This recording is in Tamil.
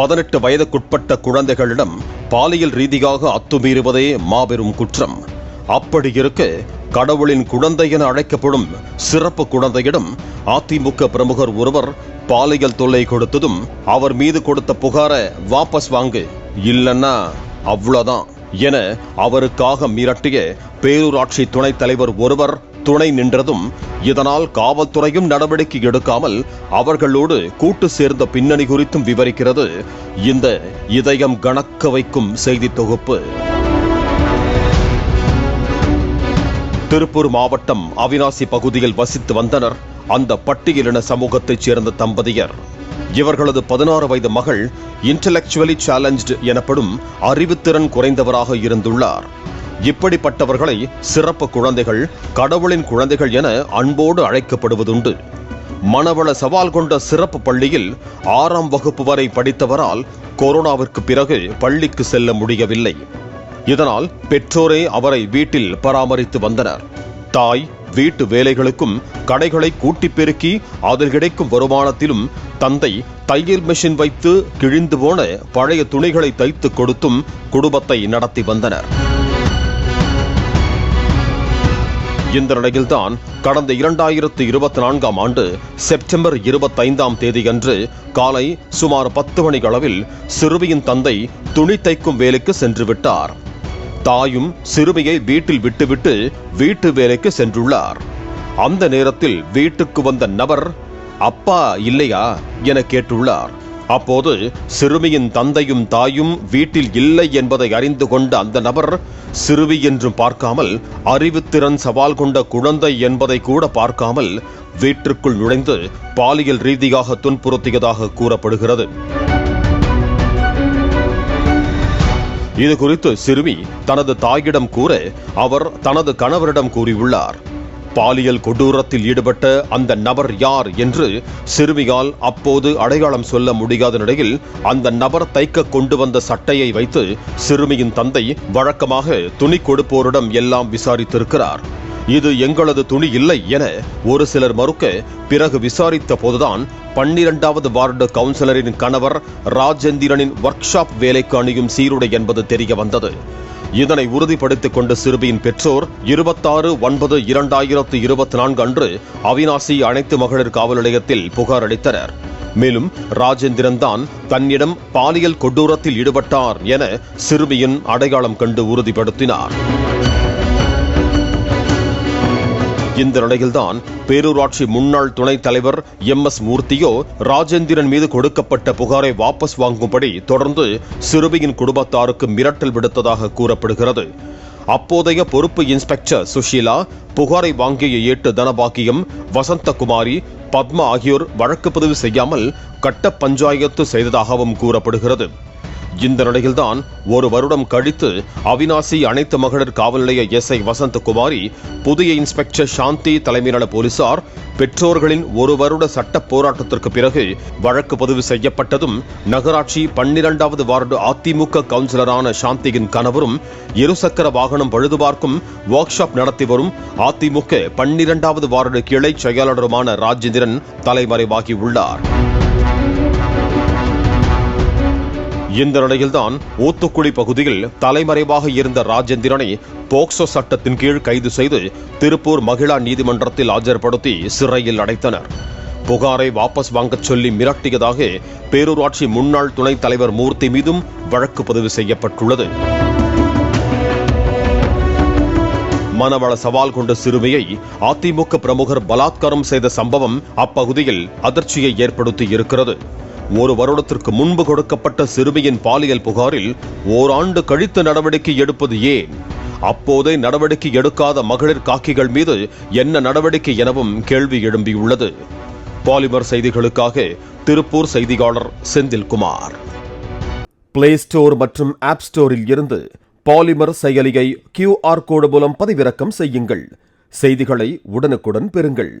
பதினெட்டு வயதுக்குட்பட்ட குழந்தைகளிடம் பாலியல் ரீதியாக அத்துமீறுவதே மாபெரும் குற்றம். அப்படி இருக்க கடவுளின் குழந்தை என அழைக்கப்படும் சிறப்பு குழந்தையிடம் அதிமுக பிரமுகர் ஒருவர் பாலியல் தொல்லை கொடுத்ததும் அவர் மீது கொடுத்த புகாரை வாபஸ் வாங்கு இல்லைன்னா அவ்வளவுதான் என அவருக்காக மிரட்டிய பேரூராட்சி துணைத் தலைவர் ஒருவர் துணை நின்றதும் இதனால் காவல்துறையும் நடவடிக்கை எடுக்காமல் அவர்களோடு கூட்டு சேர்ந்த பின்னணி குறித்தும் விவரிக்கிறது. இந்த இதயம் கணக்க வைக்கும் செய்தி தொகுப்பு. திருப்பூர் மாவட்டம் அவினாசி பகுதியில் வசித்து வந்தனர் அந்த பட்டியலின சமூகத்தைச் சேர்ந்த தம்பதியர். இவர்களது பதினாறு வயது மகள் இன்டலெக்சுவலி சேலஞ்சு எனப்படும் அறிவுத்திறன் குறைந்தவராக இருந்துள்ளார். இப்படிப்பட்டவர்களை சிறப்பு குழந்தைகள் கடவுளின் குழந்தைகள் என அன்போடு அழைக்கப்படுவதுண்டு. மனவள சவால் கொண்ட சிறப்பு பள்ளியில் ஆறாம் வகுப்பு வரை படித்தவரால் கொரோனாவிற்கு பிறகு பள்ளிக்கு செல்ல முடியவில்லை. இதனால் பெற்றோரே அவரை வீட்டில் பராமரித்து வந்தனர். தாய் வீட்டு வேலைகளுக்கும் கடைகளை கூட்டிப் பெருக்கி அதில் கிடைக்கும் வருமானத்திலும் தந்தை தையல் மெஷின் வைத்து கிழிந்து போன பழைய துணிகளை தைத்து கொடுத்தும் குடும்பத்தை நடத்தி வந்தனர். இந்த நிலையில்தான் கடந்த இரண்டாயிரத்து இருபத்தி நான்காம் ஆண்டு செப்டம்பர் இருபத்தைந்தாம் தேதியன்று காலை சுமார் பத்து மணி அளவில் சிறுமியின் தந்தை துணி தைக்கும் வேலைக்கு சென்று விட்டார். தாயும் சிறுமியை வீட்டில் விட்டுவிட்டு வீட்டு வேலைக்கு சென்றுள்ளார். அந்த நேரத்தில் வீட்டுக்கு வந்த நபர் அப்பா இல்லையா? என கேட்டுள்ளார். அப்போது சிறுமியின் தந்தையும் தாயும் வீட்டில் இல்லை என்பதை அறிந்து கொண்ட அந்த நபர் சிறுமி என்றும் பார்க்காமல் அறிவுத்திறன் சவால் கொண்ட குழந்தை என்பதை கூட பார்க்காமல் வீட்டிற்குள் நுழைந்து பாலியல் ரீதியாக துன்புறுத்தியதாக கூறப்படுகிறது. இது குறித்து சிறுமி தனது தாயிடம் கூற அவர் தனது கணவரிடம் கூறியுள்ளார். பாலியல் கொடூரத்தில் ஈடுபட்ட அந்த நபர் யார் என்று சிறுமியால் அப்போது அடையாளம் சொல்ல முடியாத நிலையில் அந்த நபர் தைக்க கொண்டு வந்த சட்டையை வைத்து சிறுமியின் தந்தை வழக்கமாக துணி கொடுப்போரிடம் எல்லாம் விசாரித்திருக்கிறார். இது எங்களது துணி இல்லை என ஒரு சிலர் மறுக்க பிறகு விசாரித்த போதுதான் பன்னிரண்டாவது வார்டு கவுன்சிலரின் கணவர் ராஜேந்திரனின் ஒர்க் ஷாப் வேலைக்கு அணியும் சீருடை என்பது தெரிய வந்தது. இதனை உறுதிப்படுத்திக் கொண்ட சிறுமியின் பெற்றோர் இருபத்தாறு ஒன்பது இரண்டாயிரத்து இருபத்தி நான்கு அன்று அவினாசி அனைத்து மகளிர் காவல் நிலையத்தில் புகார் அளித்தனர். மேலும் ராஜேந்திரன் தான் தன்னிடம் பாலியல் கொடூரத்தில் ஈடுபட்டார் என சிறுமியின் அடையாளம் கண்டு உறுதிப்படுத்தினார். இந்த நிலையில்தான் பேரூராட்சி முன்னாள் துணைத் தலைவர் எம் எஸ் மூர்த்தியோ ராஜேந்திரன் மீது கொடுக்கப்பட்ட புகாரை வாபஸ் வாங்கும்படி தொடர்ந்து சிறுமியின் குடும்பத்தாருக்கு மிரட்டல் விடுத்ததாக கூறப்படுகிறது. அப்போதைய பொறுப்பு இன்ஸ்பெக்டர் சுஷீலா புகாரை வாங்கிய ஏட்டு தனபாக்கியம் வசந்தகுமாரி பத்மா ஆகியோர் வழக்கு பதிவு செய்யாமல் கட்ட பஞ்சாயத்து செய்ததாகவும் கூறப்படுகிறது. இந்த நிலையில்தான் ஒரு வருடம் கழித்து அவினாசி அனைத்து மகளிர் காவல் நிலைய எஸ்ஐ வசந்தகுமாரி புதிய இன்ஸ்பெக்டர் சாந்தி தலைமையிலான போலீசார் பெற்றோர்களின் ஒரு வருட சட்ட போராட்டத்திற்கு பிறகு வழக்கு பதிவு செய்யப்பட்டதும் நகராட்சி பன்னிரண்டாவது வார்டு அதிமுக கவுன்சிலரான சாந்தியின் கணவரும் இருசக்கர வாகனம் பழுதுபார்க்கும் ஒர்க் ஷாப் நடத்தி வரும் அதிமுக பன்னிரண்டாவது வார்டு கிளை செயலாளருமான ராஜேந்திரன் தலைமறைவாகி இந்த நிலையில்தான் ஊத்துக்குளி பகுதியில் தலைமறைவாக இருந்த ராஜேந்திரனை போக்சோ சட்டத்தின் கீழ் கைது செய்து திருப்பூர் மகிழா நீதிமன்றத்தில் ஆஜர்படுத்தி சிறையில் அடைத்தனர். புகாரை வாபஸ் வாங்கச் சொல்லி மிரட்டியதாக பேரூராட்சி முன்னாள் துணைத் தலைவர் மூர்த்தி மீதும் வழக்கு பதிவு செய்யப்பட்டுள்ளது. மனவள சவால் கொண்ட சிறுமியை அதிமுக பிரமுகர் பலாத்காரம் செய்த சம்பவம் அப்பகுதியில் அதிர்ச்சியை ஏற்படுத்தி இருக்கிறது ஒரு வருடத்திற்கு முன்பு கொடுக்கப்பட்ட சிறுமியின் பாலியல் புகாரில் ஓராண்டு கழித்து நடவடிக்கை எடுப்பது ஏன்? அப்போதே நடவடிக்கை எடுக்காத மகளிர் காக்கிகள் மீது என்ன நடவடிக்கை எனவும் கேள்வி எழும்பியுள்ளது. பாலிமர் செய்திகளுக்காக திருப்பூர் செய்தியாளர் செந்தில்குமார். பிளே ஸ்டோர் மற்றும் ஆப் ஸ்டோரில் இருந்து பாலிமர் செயலியை கியூஆர் கோடு மூலம் பதிவிறக்கம் செய்யுங்கள். செய்திகளை உடனுக்குடன் பெறுங்கள்.